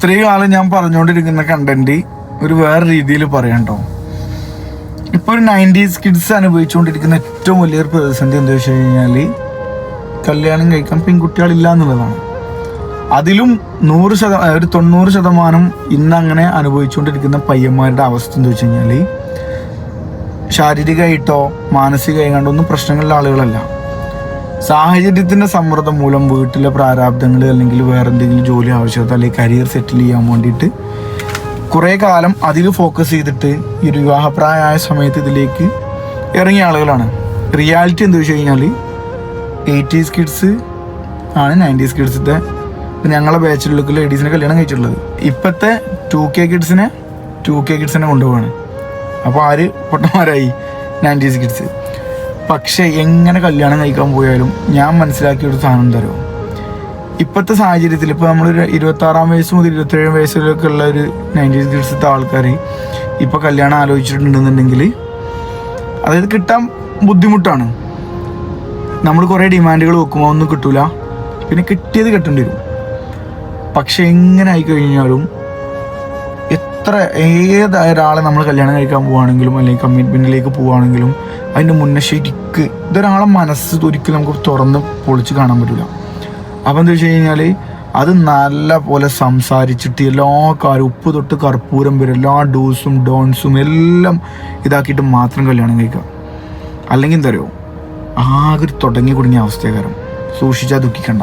ഇത്രയും ആൾ ഞാൻ പറഞ്ഞുകൊണ്ടിരിക്കുന്ന കണ്ടന്റ് ഒരു വേറെ രീതിയിൽ പറയണ്ടോ ഇപ്പൊ ഒരു നയന്റീസ് കിഡ്സ് അനുഭവിച്ചുകൊണ്ടിരിക്കുന്ന ഏറ്റവും വലിയൊരു പ്രതിസന്ധി എന്താ വെച്ച് കഴിഞ്ഞാൽ കല്യാണം കഴിക്കാൻ പെൺകുട്ടികളില്ല എന്നുള്ളതാണ്. അതിലും നൂറ് ശതമാനം ഒരു തൊണ്ണൂറ് ശതമാനം ഇന്ന് അങ്ങനെ അനുഭവിച്ചുകൊണ്ടിരിക്കുന്ന പയ്യന്മാരുടെ അവസ്ഥ എന്താ വെച്ച് കഴിഞ്ഞാൽ ശാരീരികമായിട്ടോ മാനസികമായി കണ്ടൊന്നും പ്രശ്നങ്ങളുള്ള ആളുകളല്ല. സാഹചര്യത്തിന്റെ സമ്മർദ്ദം മൂലം വീട്ടിലെ പ്രാരാബ്ദങ്ങൾ അല്ലെങ്കിൽ വേറെ എന്തെങ്കിലും ജോലി ആവശ്യമോ അല്ലെങ്കിൽ കരിയർ സെറ്റിൽ ചെയ്യാൻ വേണ്ടിയിട്ട് കുറേ കാലം അതിൽ ഫോക്കസ് ചെയ്തിട്ട് ഈ ഒരു വിവാഹപ്രായമായ സമയത്ത് ഇതിലേക്ക് ഇറങ്ങിയ ആളുകളാണ്. റിയാലിറ്റി എന്താ വെച്ച് കഴിഞ്ഞാൽ എയ്റ്റീസ് കിഡ്സ് ആണ് നയന്റീസ് കിഡ്സിന്റെ ഞങ്ങളെ ബാച്ചിലുള്ള ലേഡീസിനെ കല്യാണം കഴിച്ചിട്ടുള്ളത്. ഇപ്പോഴത്തെ ടു കെ കിഡ്സിനെ ടു കെ കിഡ്സിനെ കൊണ്ടുപോവാണ്. അപ്പോൾ ആര് പൊട്ടന്മാരായി? നയന്റീസ് കിഡ്സ് പക്ഷെ എങ്ങനെ കല്യാണം കഴിക്കാൻ പോയാലും ഞാൻ മനസ്സിലാക്കിയൊരു സാധനം തരുമോ ഇപ്പോഴത്തെ സാഹചര്യത്തിൽ ഇപ്പോൾ നമ്മളൊരു ഇരുപത്തി ആറാം വയസ്സ് മുതൽ ഇരുപത്തേഴാം വയസ്സിലൊക്കെ ഉള്ള ഒരു നയന്റീസ് കിഡ്സത്തെ ആൾക്കാർ ഇപ്പോൾ കല്യാണം ആലോചിച്ചിട്ടുണ്ടെന്നുണ്ടെങ്കിൽ അതായത് കിട്ടാൻ ബുദ്ധിമുട്ടാണ്. നമ്മൾ കുറേ ഡിമാൻഡുകൾ വെക്കുമ്പോൾ ഒന്നും കിട്ടൂല. പിന്നെ കിട്ടിയത് കിട്ടേണ്ടി വരും. പക്ഷെ എങ്ങനെ ആയി കഴിഞ്ഞാലും എത്ര ഏതായ ഒരാളെ നമ്മൾ കല്യാണം കഴിക്കാൻ പോവുകയാണെങ്കിലും അല്ലെങ്കിൽ കമ്മിറ്റ്മെന്റിലേക്ക് പോവുകയാണെങ്കിലും അതിന്റെ മുന്നേ ശരിക്ക് ഇതൊരാളെ മനസ്സ് ഒരിക്കലും നമുക്ക് തുറന്ന് പൊളിച്ച് കാണാൻ പറ്റില്ല അപ്പം എന്താ വെച്ച് കഴിഞ്ഞാൽ അത് നല്ല പോലെ സംസാരിച്ചിട്ട് എല്ലാ കാര്യം ഉപ്പ് തൊട്ട് കർപ്പൂരം വരും എല്ലാ ഡൂസും ഡോൺസും എല്ലാം ഇതാക്കിയിട്ട് മാത്രം കല്യാണം കഴിക്കുക. അല്ലെങ്കിൽ എന്തറിയോ ആകെ തുടങ്ങി കുടുങ്ങിയ അവസ്ഥക്കാരം സൂക്ഷിച്ചാൽ ദുഃഖിക്കണ്ട.